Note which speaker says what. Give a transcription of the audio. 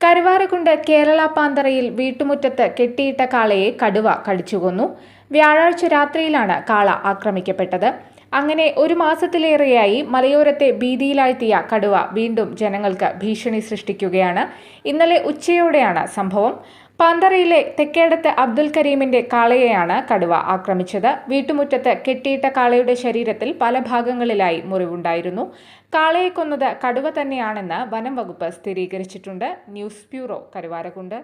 Speaker 1: Karuvarakundu Kerala പാന്തറയിൽ വീട്ടുമുറ്റത്ത് കെട്ടിയിട്ട കാളയെ കടുവ കടിച്ചുകൊന്നു. വ്യാഴാഴ്ച രാത്രിയിലാണ് കാള ആക്രമിക്കപ്പെട്ടത്. അങ്ങനെ ഒരു മാസത്തിലേറെയായി മലയോരത്തെ ഭീതിയിലാഴ്ത്തിയ കടുവ വീണ്ടും ജനങ്ങൾക്ക് ഭീഷണി സൃഷ്ടിക്കുകയാണ്. ഇന്നലെ ഉച്ചയോടെയാണ് സംഭവം. പാന്തറയിലെ തെക്കേടത്ത് അബ്ദുൽ കരീമിന്റെ കാളയെയാണ് കടുവ ആക്രമിച്ചത്. വീട്ടുമുറ്റത്ത് കെട്ടിയിട്ട കാളയുടെ ശരീരത്തിൽ പല ഭാഗങ്ങളിലായി മുറിവുണ്ടായിരുന്നു. കാളയെ കൊന്നത് കടുവ തന്നെയാണെന്ന് വനം വകുപ്പ് സ്ഥിരീകരിച്ചിട്ടുണ്ട്. News bureau Karuvarakundu